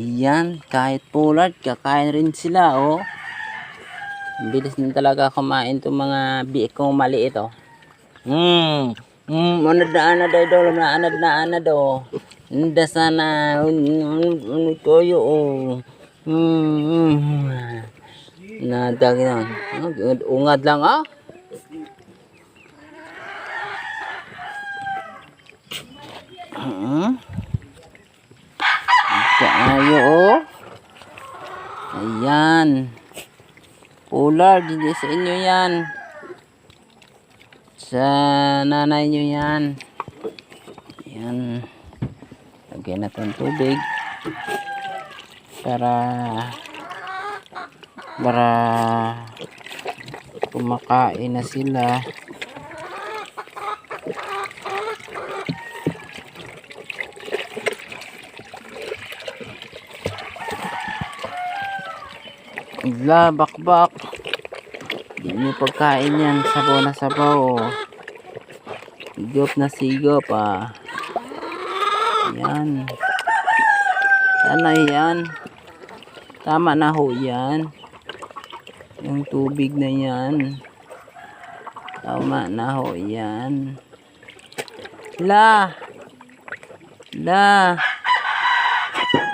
Yan, kahit pulard, kakain rin sila, oh. Bilis din talaga kumain itong mga biik kong maliit, oh. Hmm, hmm, anad na anad, idol, na anad na anad, oh. Hindi sana, ano toyo, oh. Hmm, hmm. Nadag na. Ungad lang, ah. Hmm. Kaayo oh. Ayan. Polar, hindi sa inyo yan. Sa nanay nyo yan. Ayan. Lagyan natin tubig. Para para kumakain na sila. Igla, bakbak. Hindi pagkain yan. Sabaw na sabaw. Oh. Sigop na sigop ah. Yan. Sana yan. Tama na ho yan. Yung tubig na yan. Tama na ho yan. La. La.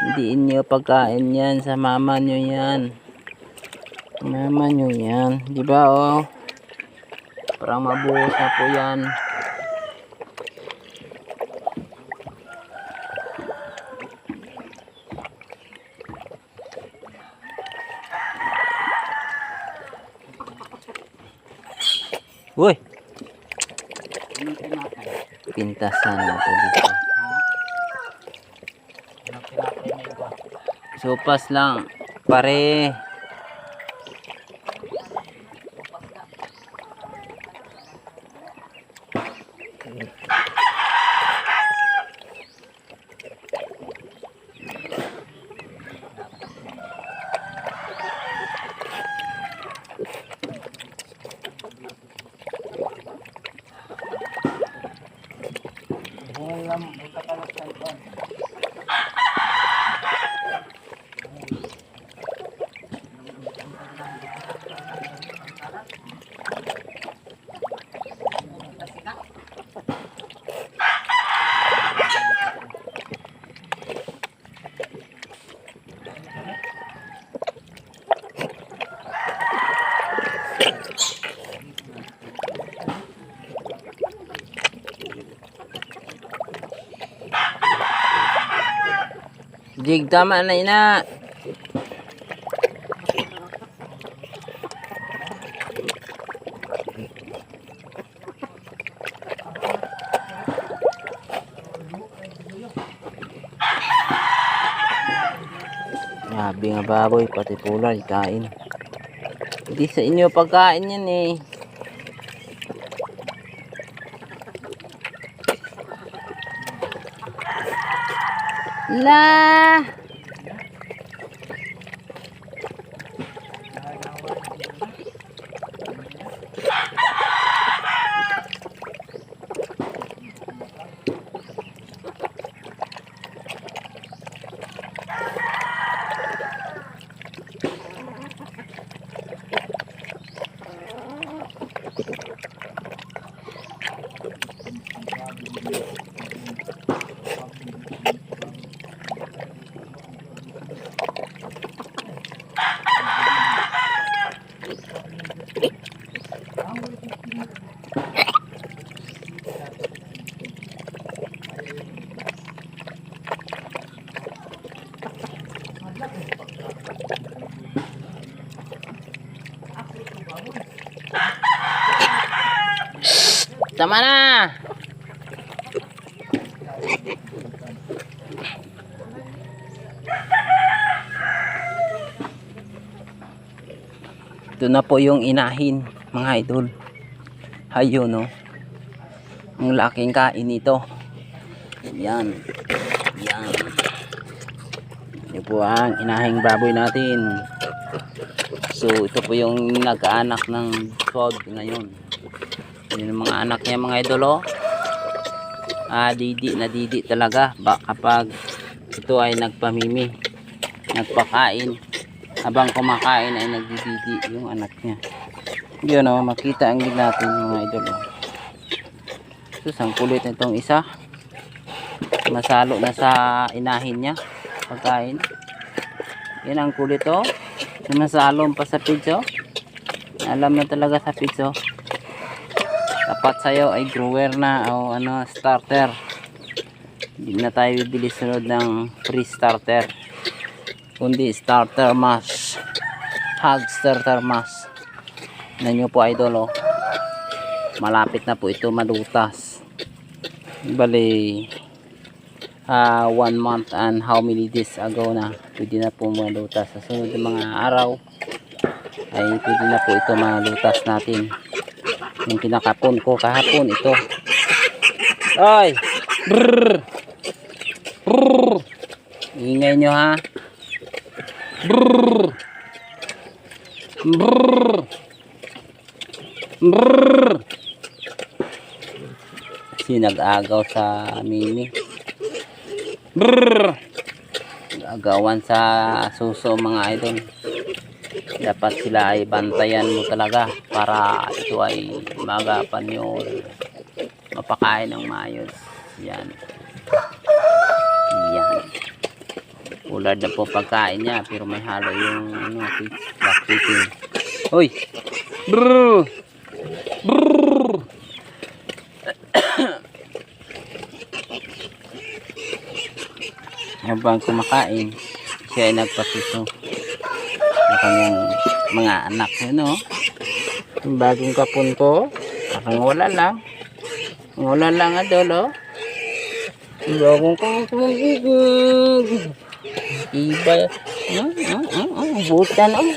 Hindi inyo pagkain yan. Sa mama nyo yan. Mama nyo yan. Di ba oh? Parang mabuhos na po yan. Uy! Pintasan na to dito. Sopas lang. Pare. Jig, tama na ina. Grabe nga baboy, pati pulay, kain. Hindi sa inyo pagkain yan eh. La. Tama na. Ito na po yung inahin, mga idol. Hayo, no? Ang laking kain nito. Yan. Yan. Ito po ang inahing baboy natin. So, ito po yung nagkaanak ng sod ngayon. Yun ang mga anak niya mga idol, oh. Ah, didi na didi talaga. Ba, kapag ito ay nagpamimi. nagpakain. Habang kumakain ay nagdididi yung anak niya. Yun o, makita ang natin mga idol. Oh. Sus, ang kulit nitong isa. Masalo na sa inahin niya. Pagkain. Yan ang kulit oh. Sumasalo pa sa pizza. Alam na talaga sa pizza. Dapat sa'yo ay grower na o ano, starter. Hindi na tayo bibili sunod ng free starter. Kundi starter mash. Hog starter mash. Na nyo po idol oh. Malapit na po ito malutas. Bali ah one month and how many days ago na pwede na po malutas sa sunod ng mga araw ay pwede na po ito malutas natin. Yung kinakapon ko kahapon ito. Ay! Brrr! Brrr! Ingay nyo ha? Brrr! Brrr! Brrr! Kasi nag-agaw sa mimi brrr agawan sa suso mga idol. Dapat sila ay bantayan mo talaga para ito ay magapan yung mapakain ng mayos yan. Yan. Ulad na po pagkain niya pero may halo yung ano black chicken uy! Brrr habang kumakain siya ay nagpasuso ng kanyang mga anak yun oh. yung bagong kapon ko parang wala lang wala lang adol oh. yung bagong kapon iba oh, oh, oh, oh, butan oh